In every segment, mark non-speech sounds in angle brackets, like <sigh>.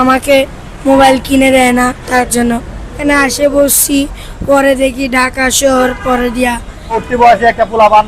আমাকে মোবাইল কিনে দেয় না তার জন্য। এখানে আসে বসছি পরে দেখি ঢাকা শহর পরে দিয়া। উঠতি বয়সে একটা পোলাবান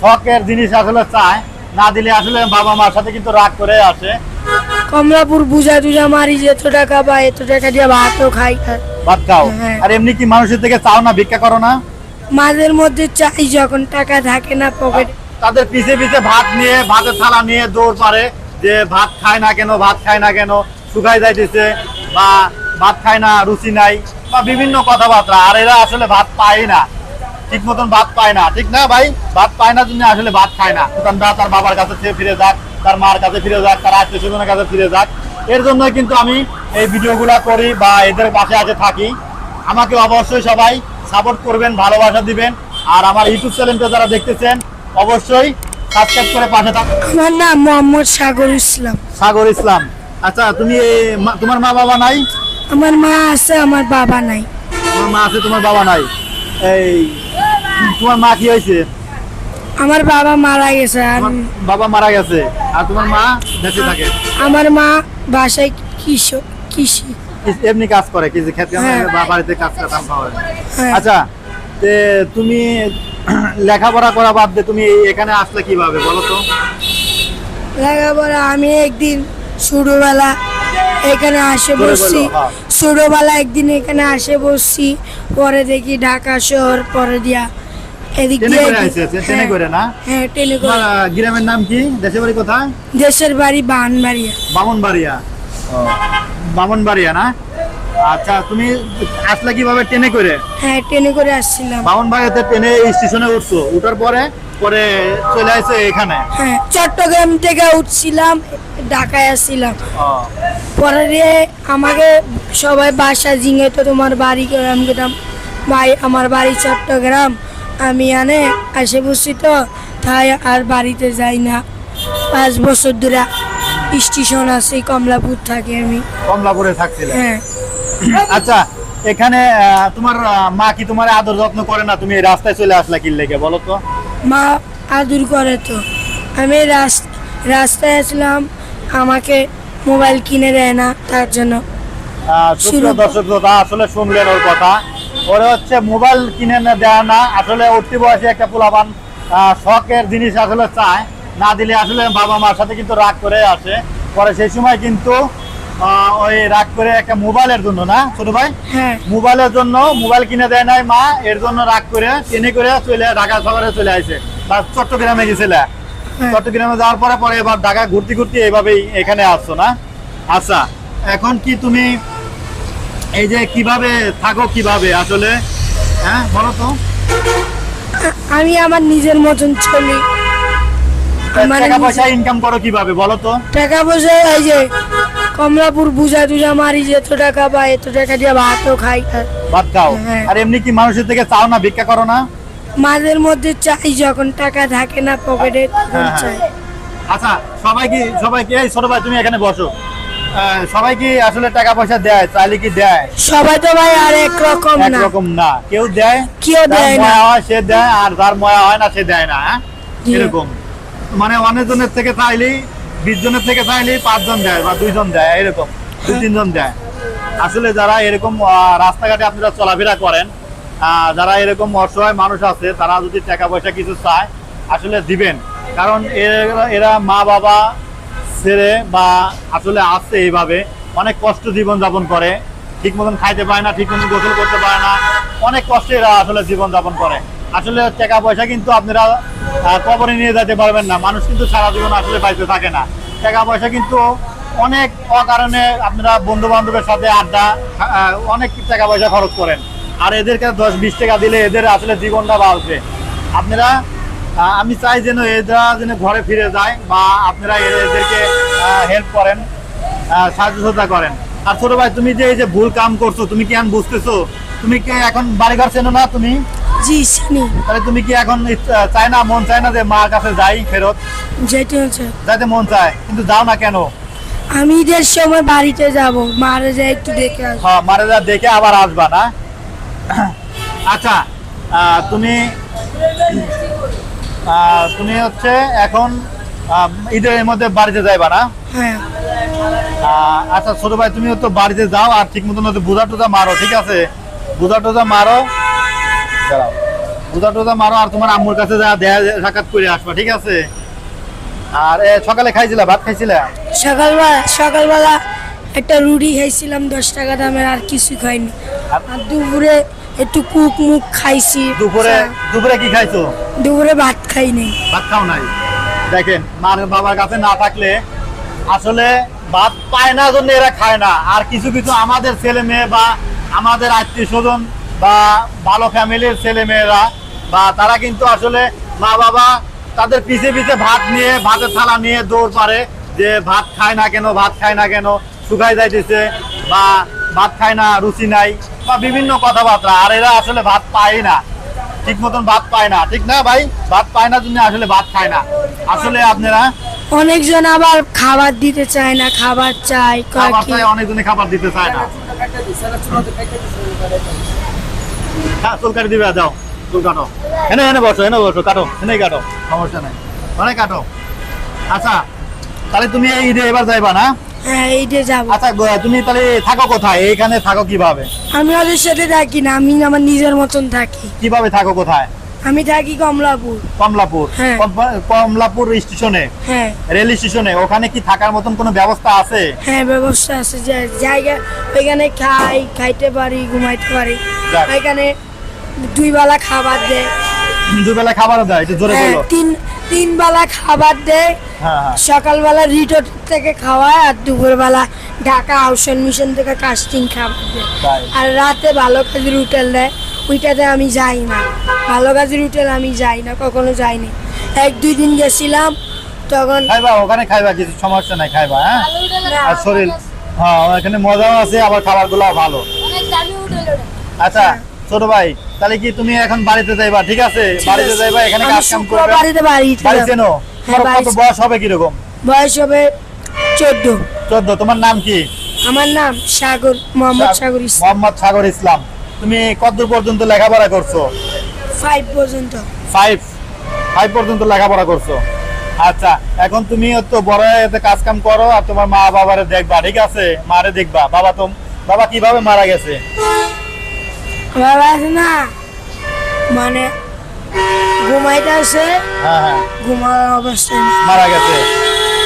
শখের জিনিস আসলে চায়। না দিলে আসলে বাবা মার সাথে কিন্তু রাগ করে আসে। কমলাপুর বুঝা টুজা মারি যে এত টাকা বা এত টাকা দিয়ে ভাতও খাই। ভাত খাও? হ্যাঁ। আর এমনি কি মানুষের থেকে চাও না ভিক্ষা করো না? মাঝের মধ্যে চাই যখন টাকা থাকে না পকেটে। তাদের পিছে পিছে ভাত নিয়ে ভাতের থালা নিয়ে দৌড় পারে যে ভাত খায় না কেন ভাত খায় না কেন। শুকাই যাইতেছে বা ভাত খায় না রুচি নাই বা বিভিন্ন কথাবার্তা। আর এরা আসলে ভাত পায় না। ঠিক মতন ভাত পায় না। ঠিক না ভাই? ভাত পায় না জন্য আসলে ভাত খায় না। তার বাবার কাছে ফিরে যাক তার মার কাছে ফিরে যাক তার আত্মীয় স্বজনের কাছে ফিরে যাক। এর জন্যই কিন্তু আমি এই ভিডিওগুলা করি বা এদের পাশে আছে থাকি। আমাকে অবশ্যই সবাই সাপোর্ট করবেন ভালোবাসা দিবেন। আর আমার ইউটিউব চ্যানেলটা যারা দেখতেছেন অবশ্যই সাবস্ক্রাইব করে পাশে থাকুন আমার নাম মোহাম্মদ সাগর ইসলাম। সাগর ইসলাম। আচ্ছা তুমি তোমার মা বাবা নাই? আমার মা আছে আমার বাবা নাই। তোমার মা আছে তোমার বাবা নাই। এই তোমার মা কি হয়েছে? আমার বাবা মারা গেছে আর বাবা মারা গেছে আর তোমার মা দেশে থাকে। আমার মা বাসায় কৃষক কৃষি। এমনি কাজ করে কিছু খেতে হ্যাঁ। বা বাড়িতে কাজ কাম করে হ্যাঁ। আচ্ছা তে তুমি <clears throat> লেখাপড়া করা বাদ দিয়ে তুমি এখানে আসলে কীভাবে বলো তো? লেখাপড়া আমি একদিন ছোটবেলা এখানে আসে বসছি। হ্যাঁ। ছোটবেলা একদিন এখানে আসে বসছি পরে দেখি ঢাকা শহর পরে দিয়া এদিক ট্রেনে হ্যাঁ, করে না? হ্যাঁ ট্রেনে করে। গ্রামের নাম কি? দেশের বাড়ি কোথায়? দেশের বাড়ি বানবাড়িয়া বামনবাড়িয়া। বামনবাড়িয়া না? আচ্ছা তুমি আসলে কীভাবে ট্রেনে করে? হ্যাঁ ট্রেনে করে আসছিলাম। বামনবাড়িয়াতে ট্রেনে স্টেশনে উঠছো। উঠার পরে পরে চলে আসছে এখানে? হ্যাঁ চট্টগ্রাম থেকে উঠছিলাম ঢাকায় আসছিলাম। পরে আমাকে সবাই বাসা জিঙে তো তোমার বাড়ি আমি গেলাম ভাই আমার বাড়ি চট্টগ্রাম আমি আনে আসে বসছি তো তাই আর বাড়িতে যাই না। পাঁচ বছর ধরে স্টেশন আছে কমলাপুর থাকি আমি। কমলাপুরে থাকছিলে? হ্যাঁ। আচ্ছা এখানে তোমার মা কি তোমার আদর যত্ন করে না? তুমি এই রাস্তায় চলে আসলা কি লেগে বলো তো? মা আদর করে তো। আমি রাস- রাস্তায় আসলাম আমাকে মোবাইল কিনে দেয় না তার জন্য। সুপ্রিয় দর্শক শ্রোতা, আসলে শুনলেন ওর কথা। ওরে হচ্ছে মোবাইল কিনে না দেয় না। আসলে উঠতি বয়সে একটা পোলাবান আহ, শখের জিনিস আসলে চায়। না দিলে আসলে বাবা মার সাথে কিন্তু রাগ করে আসে। পরে সেই সময় কিন্তু ওই রাগ করে একটা মোবাইলের জন্য না ছোট ভাই? হ্যাঁ। মোবাইলের জন্য মোবাইল কিনে দেয় নাই মা এর জন্য রাগ করে ট্রেনে করে চলে ঢাকা শহরে চলে আসে বা চট্টগ্রামে গেছিলে। হ্যাঁ। চট্টগ্রামে যাওয়ার পরে পরে এবার ঢাকা ঘুরতে ঘুরতে এইভাবেই এখানে আসছো না? আচ্ছা এখন কি তুমি এই যে কীভাবে থাকো কীভাবে আসলে? হ্যাঁ বলো তো। আমি আমার নিজের মতন চলি। টাকা পয়সা ইনকাম করো কীভাবে বলো তো। টাকা পয়সা এই যে কমলাপুর বুঝা টুজা মারি যে এত টাকা বা এত টাকা দিয়ে ভাতও খাই। ভাত খাও হ্যাঁ। আর এমনি কি মানুষের থেকে চাও না ভিক্ষা করো না? মাঝের মধ্যে চাই যখন টাকা থাকে না পকেটে তখন হ্যাঁ, চাই। হ্যাঁ। আচ্ছা সবাই কি সবাই কি এই ছোট ভাই তুমি এখানে বসো। সবাই কি আসলে টাকা পয়সা দেয় চাইলে কি দেয়? সবাই তো ভাই আর একরকম না। একরকম না। কেউ দেয়? কেউ দেয় না। হয় সে দেয় আর যার ময়া হয় না সে দেয় না হ্যাঁ? এরকম। মানে অনেক জনের থেকে চাইলেই বিশ জনের থেকে চাইলেই পাঁচজন দেয় বা দুইজন দেয়, এরকম, দুই তিনজন দেয়। আসলে যারা এরকম রাস্তাঘাটে আপনারা চলাফেরা করেন যারা এরকম অসহায় মানুষ আছে, তারা যদি টাকা পয়সা কিছু চায়, আসলে দিবেন। কারণ এরা- মা বাবা ছেড়ে বা আসলে আসছে এইভাবে, অনেক কষ্ট জীবন যাপন করে ঠিক মতন খাইতে পারে না ঠিক মতন গোসল করতে পারে না, অনেক কষ্টে এরা আসলে জীবন যাপন করে। আসলে টাকা পয়সা কিন্তু আপনারা কবরে নিয়ে যেতে পারবেন না। মানুষ কিন্তু সারা জীবন আসলে বাইতে থাকে না। টাকা পয়সা কিন্তু অনেক অকারণে আপনারা বন্ধু বান্ধবের সাথে আড্ডা অনেক টাকা পয়সা খরচ করেন। আর এদেরকে দশ বিশ টাকা দিলে এদের আসলে জীবনটা বাড়বে আপনারা আমি চাই যেন এরা যেন ঘরে ফিরে যায় বা আপনারা এদেরকে হেল্প করেন আহ, সাহায্য সহযোগিতা করেন। আর ছোট ভাই তুমি যে এই যে ভুল কাম করছ তুমি কি বুঝতেছো? তুমি কি এখন বাড়ি ঘর চেনো না তুমি? জি চিনি তাহলে তুমি কি এখন চায় না মন চায় না যে মার কাছে যাই ফেরত? যেটা হচ্ছে। যাইতে মন চায় কিন্তু যাও না কেন? আমি ঈদের সময় বাড়িতে যাব মারা যায় একটু দেখে আসব। হ্যাঁ মারে যা দেখে আবার আসবা না? আচ্ছা তুমি তুমি হচ্ছে এখন ঈদের মধ্যে বাড়িতে যাইবা না? হ্যাঁ। আচ্ছা ছোট ভাই তুমি তো বাড়িতে যাও আর ঠিক মতন বোঝা টোজা মারো ঠিক আছে? বোঝা টোজা মারো দাঁড়াও। টোজা মারো আর তোমার আম্মুর কাছে যা দেয়া সাক্ষাৎ করে আসবা ঠিক আছে? আর সকালে খাইছিলা ভাত খাইছিলা? সকালবেলা সকালবেলা একটা রুটি খাইছিলাম দশ টাকা দামের আর কিছু খাইনি। আর দুপুরে একটু কুক মুখ খাইছি। দুপুরে দুপুরে কি খাইছো? দুপুরে ভাত খাইনি। ভাত খাও নাই? দেখেন মার বাবার কাছে না থাকলে আসলে ভাত পায় না জন্য এরা খায় না। আর কিছু কিছু আমাদের ছেলে মেয়ে বা আমাদের আত্মীয় স্বজন বা ভালো ফ্যামিলির ছেলে মেয়েরা বা তারা কিন্তু আসলে মা বাবা তাদের পিছে পিছে ভাত নিয়ে ভাতের থালা নিয়ে দৌড় পারে যে ভাত খায় না কেন ভাত খায় না কেন শুকাই যাইতেছে বা ভাত খায় না রুচি নাই বা বিভিন্ন কথাবার্তা। আর এরা আসলে ভাত পায় না ঠিক মতন ভাত পায় না। ঠিক না ভাই? ভাত পায় না জন্য আসলে ভাত খায় না। আসলে আপনারা অনেকজন আবার খাবার দিতে চায় না খাবার চাই অনেকজনে খাবার দিতে চায় না। হ্যাঁ চুল কাটি দিবে যাও। চুল কাটো। এনে এনে বসো এনে বসো কাটো। এনেই কাটো। সমস্যা নাই। মানে কাটো। আচ্ছা তাহলে তুমি এই ঈদে এবার যাইবা না? হ্যাঁ এইটা যাব। আচ্ছা তুমি তাহলে থাকো কোথায়? এইখানে থাকো কীভাবে? আমি ওদের সাথে থাকি না আমি আমার নিজের মতন থাকি। কীভাবে থাকো কোথায়? আমি থাকি কমলাপুর। কমলাপুর? হ্যাঁ। কমলাপুর স্টেশনে? হ্যাঁ। রেল স্টেশনে? ওখানে কি থাকার মতন কোনো ব্যবস্থা আছে? হ্যাঁ ব্যবস্থা আছে। জায়গা ওইখানে খাই খাইতে পারি ঘুমাইতে পারি। ওইখানে দুই বেলা খাবার দেয়। দুবেলা খাবার দেয় একটু জোরে হ্যাঁ, বলো। তিন তিন বেলা খাবার দেয়। হ্যাঁ হ্যাঁ। সকালবেলা রিটোর থেকে খাওয়ায় আর দুপুরবেলা ঢাকা আউশন মিশন থেকে কাস্টিং খাবার দেয়। আর রাতে ভালো কাজের হোটেল দেয়। ওইটাতে আমি যাই না। ভালো কাজের হোটেল আমি যাই না কখনো যাইনি। এক দুই দিন গেছিলাম তখন খাইবা ওখানে খাইবা কিছু সমস্যা নাই খাইবা হ্যাঁ? আর শরীর হ্যাঁ এখানে মজাও আছে আবার খাবারগুলো ভালো। অনেক দামি হোটেল ওটা। আচ্ছা ছোট ভাই তাহলে কি তুমি এখন বাড়িতে যাইবা? ঠিক আছে বাড়িতে যাইবা এখানে কাজ কাম করবে। বাড়িতে বাড়ি যাব। চেনো? হ্যাঁ, কত বয়স হবে কীরকম? বয়স হবে চোদ্দ। চোদ্দ তোমার নাম কি? আমার নাম সাগর মোহাম্মদ সাগর ইসলাম। মোহাম্মদ সাগর ইসলাম। তুমি কত পর্যন্ত লেখাপড়া করছ? ফাইভ পর্যন্ত। ফাইভ ফাইভ পর্যন্ত লেখাপড়া করছ? আচ্ছা এখন তুমি তো বড় হয়ে এতে কাজ কাম করো আর তোমার মা বাবারে দেখবা ঠিক আছে? মারে দেখবা। বাবা তো বাবা কীভাবে মারা গেছে? বাবা না মানে ঘুমাইতে আসে হ্যাঁ হ্যাঁ। ঘুমার অবস্থায় মারা গেছে।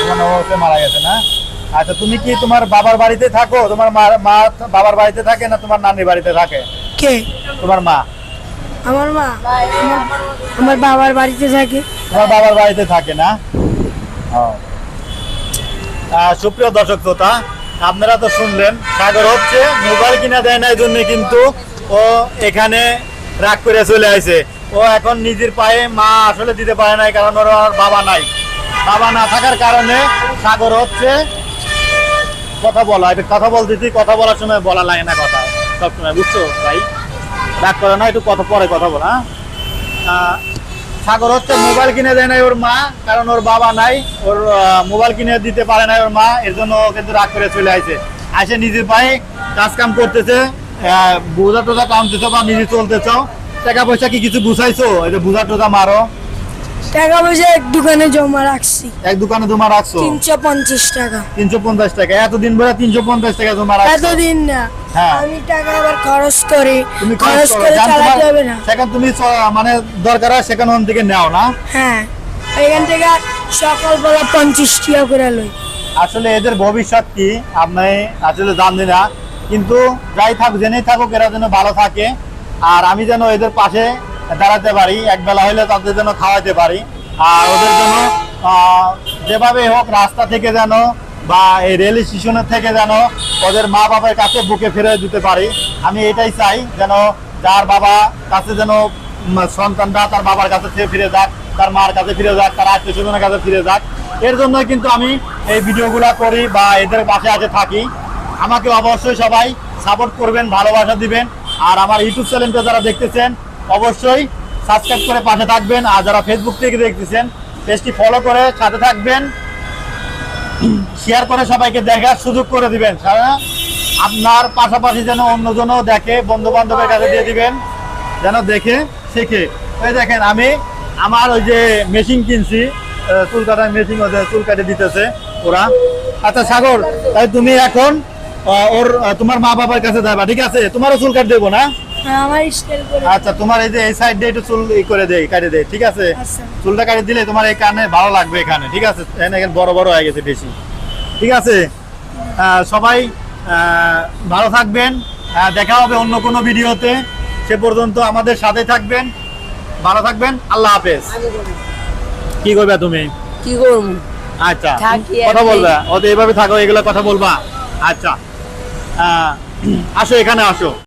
তোমার অবস্থায় মারা গেছে না? আচ্ছা তুমি কি তোমার বাবার বাড়িতে থাকো? তোমার মা মা বাবার বাড়িতে থাকে না তোমার নানির বাড়িতে থাকে? কে? তোমার মা? আমার মা? আমার- বাবার বাড়িতে থাকে। তোমার বাবার বাড়িতে থাকে না? সুপ্রিয় দর্শক শ্রোতা আপনারা তো শুনলেন সাগর হচ্ছে মোবাইল কিনা দেয় না এই জন্য কিন্তু ও এখানে রাগ করে চলে আসে ও এখন নিজের পায়ে মা আসলে দিতে পারে নাই কারণ ওর আর বাবা নাই। বাবা না থাকার কারণে সাগর হচ্ছে কথা বলা একটু কথা বলতেছি কথা বলার সময় বলা লাগে না কথা সবসময়, বুঝছ? ভাই, রাগ করে না, একটু কথা পরে কথা বলা হ্যাঁ? সাগর হচ্ছে মোবাইল কিনে দেয় নাই ওর মা, কারণ ওর বাবা নাই, ওর মোবাইল কিনে দিতে পারে নাই ওর মা, এর জন্য কিন্তু রাগ করে চলে আসে আসে নিজের পায়ে কাজ কাম করতেছে বোঝা টোজা টানতেছো বা নিজে চলতেছ টাকা পয়সা কি কিছু বুঝাইছো এই যে বোঝা টোজা মারো। টাকা পয়সা এক দোকানে জমা রাখছি। এক দোকানে জমা রাখছো? তিনশো পঞ্চাশ টাকা। তিনশো পঞ্চাশ টাকা। এতদিন ধরে তিনশো পঞ্চাশ টাকা জমা রাখছো? এতদিন না। হ্যাঁ। আমি টাকা আবার খরচ করি। তুমি খরচ করে। চালাতে হবে না। সেখানে তুমি মানে দরকার হয় সেখানে ওখান থেকে নেও না? হ্যাঁ। এখান থেকে সকালবেলা পঞ্চাশ টাকা করে লই। আসলে এদের ভবিষ্যৎ কি? আপনি আসলে জানি না। কিন্তু যাই থাক জেনেই থাকুক এরা যেন ভালো থাকে। আর আমি যেন এদের পাশে দাঁড়াতে পারি একবেলা হলে তাদের যেন খাওয়াতে পারি। আর ওদের জন্য যেভাবে হোক রাস্তা থেকে যেন বা এই রেল স্টেশনের থেকে যেন ওদের মা বাবার কাছে বুকে ফিরে দিতে পারি। আমি এটাই চাই যেন যার বাবা কাছে যেন সন্তানরা তার বাবার কাছে ফিরে যাক, তার মার কাছে ফিরে যাক, তার আত্মীয় স্বজনের কাছে ফিরে যাক। এর জন্য কিন্তু আমি এই ভিডিওগুলো করি বা এদের পাশে আছে থাকি। আমাকে অবশ্যই সবাই সাপোর্ট করবেন, ভালোবাসা দিবেন। আর আমার ইউটিউব চ্যানেলটা যারা দেখতেছেন অবশ্যই সাবস্ক্রাইব করে পাশে থাকবেন। আর যারা ফেসবুক থেকে দেখতেছেন পেজটি ফলো করে সাথে থাকবেন। শেয়ার করে সবাইকে দেখার সুযোগ করে দিবেন। আপনার পাশাপাশি যেন অন্যজনও দেখে বন্ধু বান্ধবের কাছে দিয়ে দিবেন, যেন দেখে, শেখে। ওই দেখেন, আমি আমার ওই যে মেশিন কিনছি চুল কাটার মেশিন ওদের চুল কাটে দিতেছে ওরা। আচ্ছা সাগর, তাই তুমি এখন ওর তোমার মা বাবার কাছে যাবা, ঠিক আছে? তোমারও চুল কাট দেবো না? আমার স্টাইল করে আচ্ছা তোমার এই যে এই সাইড দিয়ে একটু চুল ই করে দেই কাটে দেই ঠিক আছে? আচ্ছা। চুলটা কাটে দিলে তোমার এই কানে ভালো লাগবে এখানে ঠিক আছে? এখানে বড় বড় হয়ে গেছে বেশি। ঠিক আছে? সবাই ভালো থাকবেন। দেখা হবে অন্য কোনো ভিডিওতে। সে পর্যন্ত আমাদের সাথে থাকবেন। ভালো থাকবেন। আল্লাহ হাফেজ। কি করবে তুমি? কি করব? আচ্ছা। কথা। বলবা। ও তো এভাবে থাকো এগুলো কথা বলবা। আচ্ছা। আহ, আসো এখানে আসো।